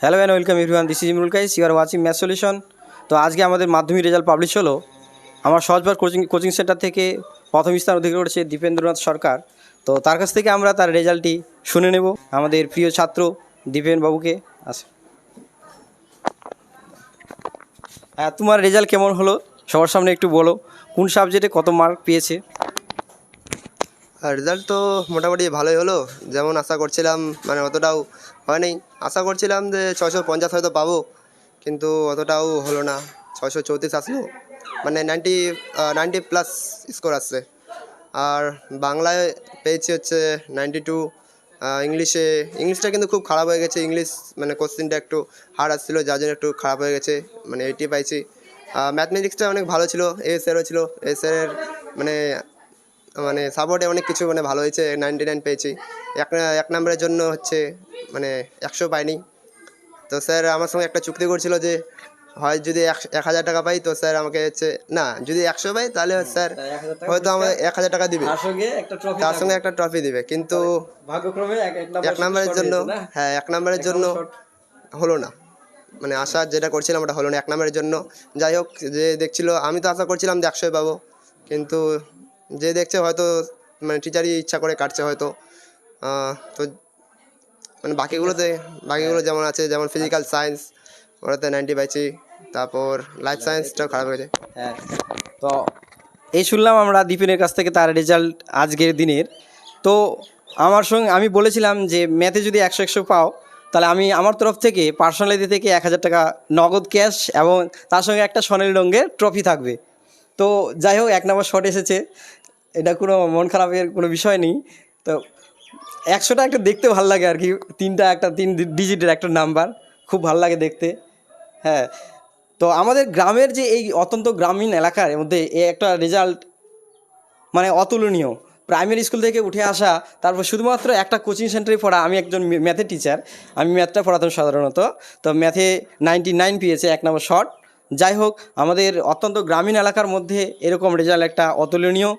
Hello and welcome everyone this is Imrul Kayes you are watching math solution তো আজকে আমাদের মাধ্যমিক result publish হলো। আমার সহজবার কোচিং কোচিং সেন্টার থেকে প্রথম স্থান অধিকার করেছে দীপেন্দ্রনাথ সরকার। তো তার কাছ থেকে আমরা তার রেজাল্টটি শুনে নেব। আমাদের প্রিয় ছাত্র দীপেন বাবুকে। আছে হ্যাঁ তোমার রেজাল্ট কেমন হলো? সবার সামনে একটু বলো। কোন সাবজেক্টে কত মার্ক পেয়েছে? রেজাল্ট তো মোটামুটি ভালোই হলো। যেমন আশা করছিলাম মানে অতটাও হয়নি আশা করছিলাম যে ছশো পঞ্চাশ হয়তো পাবো, কিন্তু অতটাও হলো না। ছশো চৌত্রিশ আসলো। মানে নাইনটি নাইনটি প্লাস স্কোর আসছে। আর বাংলায় পেয়েছি হচ্ছে নাইনটি টু ইংলিশে, ইংলিশটা কিন্তু খুব খারাপ হয়ে গেছে। ইংলিশ মানে কোশ্চেনটা একটু হার্ড আসছিল, যার জন্য একটু খারাপ হয়ে গেছে। মানে এইটি পাইছি। ম্যাথমেটিক্সটা অনেক ভালো ছিল এস এরও ছিল। এস এর মানে মানে সাপোর্টে অনেক কিছু মানে ভালো হয়েছে নাইনটি নাইন পেয়েছি। এক এক নম্বরের জন্য হচ্ছে মানে একশো পাইনি। তো স্যার আমার সঙ্গে একটা চুক্তি করছিল যে হয় যদি এক হাজার টাকা পাই তো স্যার আমাকে হচ্ছে না যদি একশো পাই তাহলে স্যার হয়তো আমাকে এক হাজার টাকা দিবে। তার সঙ্গে একটা ট্রফি দিবে কিন্তু এক এক নম্বরের জন্য হ্যাঁ এক নম্বরের জন্য হলো না। মানে আশা যেটা করছিলাম ওটা হলো না এক নম্বরের জন্য। যাই হোক যে দেখছিল আমি তো আশা করছিলাম যে একশোই পাবো কিন্তু যে দেখছে হয়তো মানে টিচারই ইচ্ছা করে কাটছে হয়তো। তো মানে বাকিগুলোতে বাকিগুলো যেমন আছে যেমন ফিজিক্যাল সায়েন্স ওটাতে নাইনটি পাইছি। তারপর লাইফ সায়েন্সটাও খারাপ হয়েছে। হ্যাঁ তো এই শুনলাম আমরা দীপিনের কাছ থেকে তার রেজাল্ট আজকের দিনের। তো আমার সঙ্গে আমি বলেছিলাম যে ম্যাথে যদি একশো একশো পাও তাহলে আমি আমার তরফ থেকে পার্সোনালিটি থেকে এক হাজার টাকা নগদ ক্যাশ এবং তার সঙ্গে একটা সোনালি রঙের ট্রফি থাকবে। তো যাই হোক এক নম্বর শট এসেছে। এটা কোনো মন খারাপের কোনো বিষয় নেই। তো একশোটা একটা দেখতে ভালো লাগে আর কি, তিনটা একটা, তিন ডিজিটের একটা নাম্বার খুব ভালো লাগে দেখতে। হ্যাঁ তো আমাদের গ্রামের যে এই অত্যন্ত গ্রামীণ এলাকার মধ্যে এই একটা রেজাল্ট মানে অতুলনীয়। প্রাইমারি স্কুল থেকে উঠে আসা, তারপর শুধুমাত্র একটা কোচিং সেন্টারে পড়া, আমি একজন ম্যাথের টিচার আমি ম্যাথটা পড়াতাম সাধারণত। তো ম্যাথে নাইনটি নাইন পেয়েছে এক নম্বর শর্ট যাই হোক, আমাদের অত্যন্ত গ্রামীণ এলাকার মধ্যে এরকম রেজাল্ট একটা অতুলনীয়।